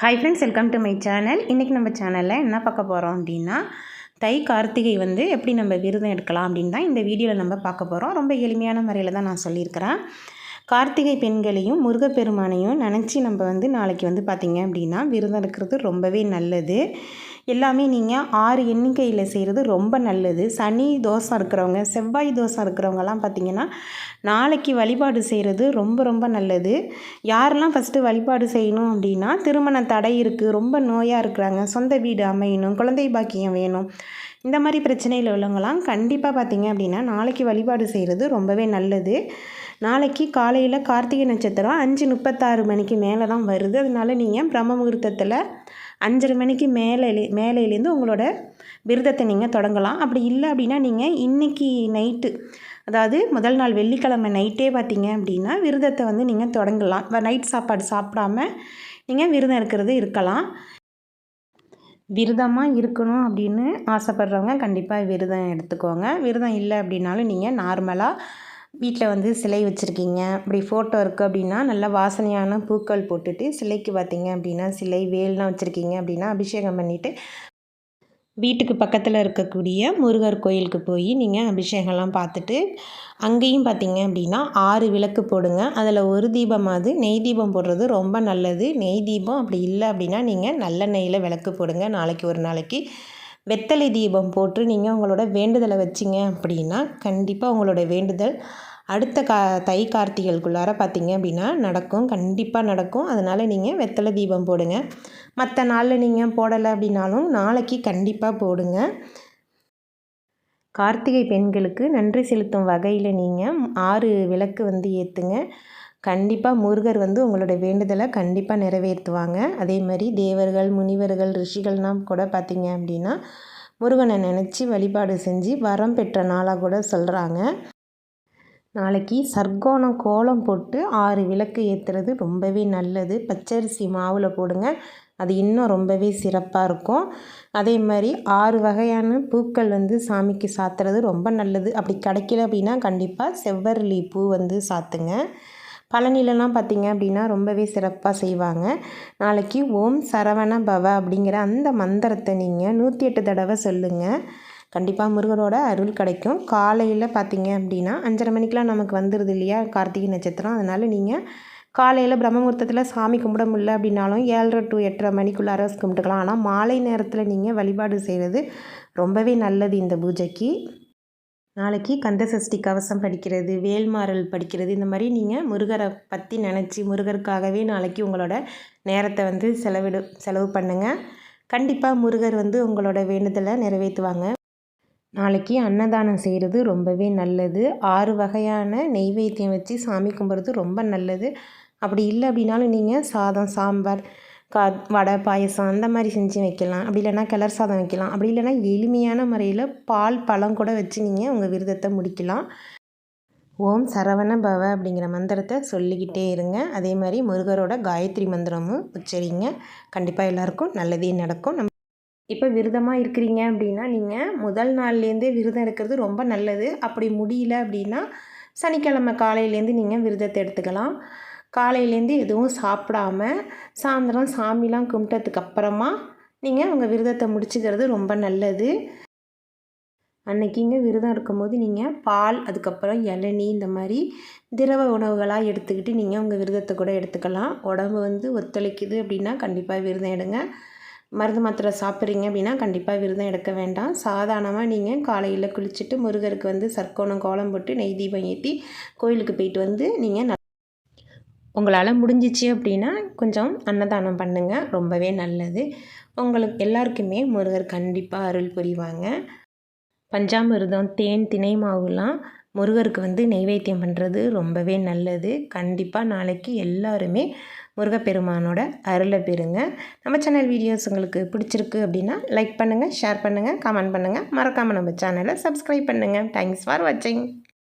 Hi friends welcome to my channel இன்றைக்கி நம்ம சேனலில் என்ன பார்க்க போகிறோம் அப்படின்னா தை கார்த்திகை வந்து எப்படி நம்ம விரதம் எடுக்கலாம் அப்படின்னு தான் இந்த வீடியோவில் நம்ம பார்க்க போகிறோம் ரொம்ப எளிமையான முறையில் தான் நான் சொல்லியிருக்கிறேன். கார்த்திகை பெண்களையும் முருகப்பெருமானையும் நினச்சி நம்ம வந்து நாளைக்கு வந்து பார்த்திங்க அப்படின்னா விரதம் எடுக்கிறது ரொம்பவே நல்லது. எல்லாமே நீங்கள் ஆறு எண்ணிக்கையில் செய்கிறது ரொம்ப நல்லது. சனி தோசை இருக்கிறவங்க செவ்வாய் தோசை இருக்கிறவங்கலாம் பார்த்திங்கன்னா நாளைக்கு வழிபாடு செய்கிறது ரொம்ப ரொம்ப நல்லது. யாரெல்லாம் ஃபஸ்ட்டு வழிபாடு செய்யணும் அப்படின்னா திருமண தடை இருக்குது ரொம்ப நோயாக இருக்கிறாங்க சொந்த வீடு அமையணும் குழந்தை பாக்கியம் வேணும் இந்த மாதிரி பிரச்சனையில் உள்ளவங்களாம் கண்டிப்பாக பார்த்திங்க அப்படின்னா நாளைக்கு வழிபாடு செய்கிறது ரொம்பவே நல்லது. நாளைக்கு காலையில் கார்த்திகை நட்சத்திரம் அஞ்சு முப்பத்தாறு மணிக்கு மேலே தான் வருது. அதனால நீங்கள் பிரம்ம முகூர்த்தத்தில் அஞ்சரை மணிக்கு மேலே மேலேலேருந்து உங்களோட விரதத்தை நீங்கள் தொடங்கலாம். அப்படி இல்லை அப்படின்னா நீங்கள் இன்றைக்கி நைட்டு அதாவது முதல் நாள் வெள்ளிக்கிழமை நைட்டே பார்த்தீங்க அப்படின்னா விரதத்தை வந்து நீங்கள் தொடங்கலாம். நைட் சாப்பாடு சாப்பிடாம நீங்கள் விரதம் இருக்கிறது இருக்கலாம். விரதமாக இருக்கணும் அப்படின்னு ஆசைப்பட்றவங்க கண்டிப்பாக விரதம் எடுத்துக்கோங்க. விரதம் இல்லை அப்படின்னாலும் நீங்கள் நார்மலாக வீட்டில் வந்து சிலை வச்சுருக்கீங்க. அப்படி ஃபோட்டோ இருக்குது அப்படின்னா நல்லா வாசனையான பூக்கள் போட்டுட்டு சிலைக்கு பார்த்தீங்க அப்படின்னா சிலை வேல்லாம் வச்சுருக்கீங்க அப்படின்னா அபிஷேகம் பண்ணிவிட்டு வீட்டுக்கு பக்கத்தில் இருக்கக்கூடிய முருகர் கோயிலுக்கு போய் நீங்கள் அபிஷேகம்லாம் பார்த்துட்டு அங்கேயும் பார்த்தீங்க அப்படின்னா ஆறு விளக்கு போடுங்க. அதில் ஒரு தீபமாவது நெய் தீபம் போடுறது ரொம்ப நல்லது. நெய் தீபம் அப்படி இல்லை அப்படின்னா நீங்கள் நல்ல நெய்யில் விளக்கு போடுங்க. நாளைக்கு ஒரு நாளைக்கு வெத்தலை தீபம் போட்டு நீங்கள் உங்களோட வேண்டுதலை வச்சிங்க அப்படின்னா கண்டிப்பாக உங்களோட வேண்டுதல் அடுத்த கா தை கார்த்திகளுக்குள்ளார பார்த்தீங்க அப்படின்னா நடக்கும். கண்டிப்பாக நடக்கும். அதனால் நீங்கள் வெத்தலை தீபம் போடுங்க. மற்ற நாளில் நீங்கள் போடலை அப்படின்னாலும் நாளைக்கு கண்டிப்பாக போடுங்க. கார்த்திகை பெண்களுக்கு நன்றி செலுத்தும் வகையில் நீங்கள் ஆறு விளக்கு வந்து ஏற்றுங்க கண்டிப்பாக முருகர் வந்து உங்களோட வேண்டுதலை கண்டிப்பாக நிறைவேற்றுவாங்க. அதே மாதிரி தேவர்கள் முனிவர்கள் ரிஷிகள்னால் கூட பார்த்திங்க அப்படின்னா முருகனை நினச்சி வழிபாடு செஞ்சு வரம் பெற்ற நாளாக கூட சொல்கிறாங்க நாளைக்கு சர்க்கோணம் கோலம் போட்டு ஆறு விளக்கு ஏற்றுறது ரொம்பவே நல்லது. பச்சரிசி மாவில் போடுங்க. அது இன்னும் ரொம்பவே சிறப்பாக இருக்கும். அதே மாதிரி ஆறு வகையான பூக்கள் வந்து சாமிக்கு சாத்துறது ரொம்ப நல்லது. அப்படி கிடைக்கல அப்படின்னா கண்டிப்பாக செவ்வரளி பூ வந்து சாத்துங்க. பழனிலலாம் பார்த்திங்க அப்படின்னா ரொம்பவே சிறப்பாக செய்வாங்க. நாளைக்கு ஓம் சரவண பவ அப்படிங்கிற அந்த மந்திரத்தை நீங்கள் நூற்றி எட்டு தடவை சொல்லுங்கள் கண்டிப்பாக முருகனோட அருள் கிடைக்கும். காலையில் பார்த்தீங்க அப்படின்னா அஞ்சரை மணிக்கெலாம் நமக்கு வந்துடுது இல்லையா கார்த்திகை நட்சத்திரம். அதனால் நீங்கள் காலையில் பிரம்மமுகூர்த்தத்தில் சாமி கும்பிட முடியல அப்படின்னாலும் ஏழரை டு எட்டரை மணிக்குள்ளே அரசு கும்பிட்டுக்கலாம். ஆனால் மாலை நேரத்தில் நீங்கள் வழிபாடு செய்கிறது ரொம்பவே நல்லது இந்த பூஜைக்கு. நாளைக்கு கந்த சஷ்டி கவசம் படிக்கிறது வேல்மாறல் படிக்கிறது இந்த மாதிரி நீங்கள் முருகரை பற்றி நினச்சி முருகருக்காகவே நாளைக்கு உங்களோட நேரத்தை வந்து செலவிடு செலவு பண்ணுங்கள் கண்டிப்பாக முருகர் வந்து உங்களோட வேண்டுதலை நிறைவேற்றுவாங்க. நாளைக்கு அன்னதானம் செய்கிறது ரொம்பவே நல்லது. ஆறு வகையான நெய்வேத்தியம் வச்சு சாமி கும்பிட்றது ரொம்ப நல்லது. அப்படி இல்லை அப்படின்னாலும் நீங்கள் சாதம் சாம்பார் கா வடை பாயசம் அந்த மாதிரி செஞ்சு வைக்கலாம். அப்படி இல்லைனா கிளர் சாதம் வைக்கலாம். அப்படி இல்லைனா எளிமையான முறையில் பால் பழம் கூட வச்சு நீங்கள் உங்கள் விரதத்தை முடிக்கலாம். ஓம் சரவண பவ அப்படிங்கிற மந்திரத்தை சொல்லிக்கிட்டே இருங்க. அதே மாதிரி முருகரோட காயத்ரி மந்திரமும் உச்சரிங்க. கண்டிப்பாக எல்லாருக்கும் நல்லதே நடக்கும். நம்ம இப்போ விரதமாக இருக்கிறீங்க அப்படின்னா நீங்கள் முதல் நாள்லேருந்தே விரதம் இருக்கிறது ரொம்ப நல்லது. அப்படி முடியல அப்படின்னா சனிக்கிழமை காலையிலேருந்து நீங்கள் விரதத்தை எடுத்துக்கலாம். காலையிலேருந்து எதுவும் சாப்பிடாம சாயந்தரம் சாமிலாம் கும்பிட்டதுக்கு அப்புறமா நீங்கள் உங்கள் விரதத்தை முடிச்சுக்கிறது ரொம்ப நல்லது. அன்றைக்கிங்க விரதம் இருக்கும்போது நீங்கள் பால் அதுக்கப்புறம் இளநீ இந்த மாதிரி திரவ உணவுகளாக எடுத்துக்கிட்டு நீங்கள் உங்கள் விரதத்தை கூட எடுத்துக்கலாம். உடம்பு வந்து ஒத்துழைக்குது அப்படின்னா கண்டிப்பாக விரதம் எடுங்க. மருந்து மாத்திரை சாப்பிட்றீங்க அப்படின்னா கண்டிப்பாக விரதம் எடுக்க வேண்டாம். சாதாரணமாக நீங்கள் காலையில் குளிச்சுட்டு முருகருக்கு வந்து சர்க்கோணம் கோலம் போட்டு நெய் தீபம் ஏற்றி கோயிலுக்கு போயிட்டு வந்து நீங்கள் உங்களால் முடிஞ்சிச்சு அப்படின்னா கொஞ்சம் அன்னதானம் பண்ணுங்கள் ரொம்பவே நல்லது. உங்களுக்கு எல்லாருக்குமே முருகர் கண்டிப்பாக அருள் புரிவாங்க. பஞ்சாமிர்தம் தேன் தினை மாவுலாம் முருகருக்கு வந்து நெய்வேத்தியம் பண்ணுறது ரொம்பவே நல்லது. கண்டிப்பாக நாளைக்கு எல்லாருமே முருகப்பெருமானோட அருளை பெறுங்க. நம்ம சேனல் வீடியோஸ் உங்களுக்கு பிடிச்சிருக்கு அப்படின்னா லைக் பண்ணுங்கள் ஷேர் பண்ணுங்கள் கமெண்ட் பண்ணுங்கள் மறக்காமல் நம்ம சேனலை சப்ஸ்கிரைப் பண்ணுங்கள் தேங்க்ஸ் ஃபார் வாட்சிங்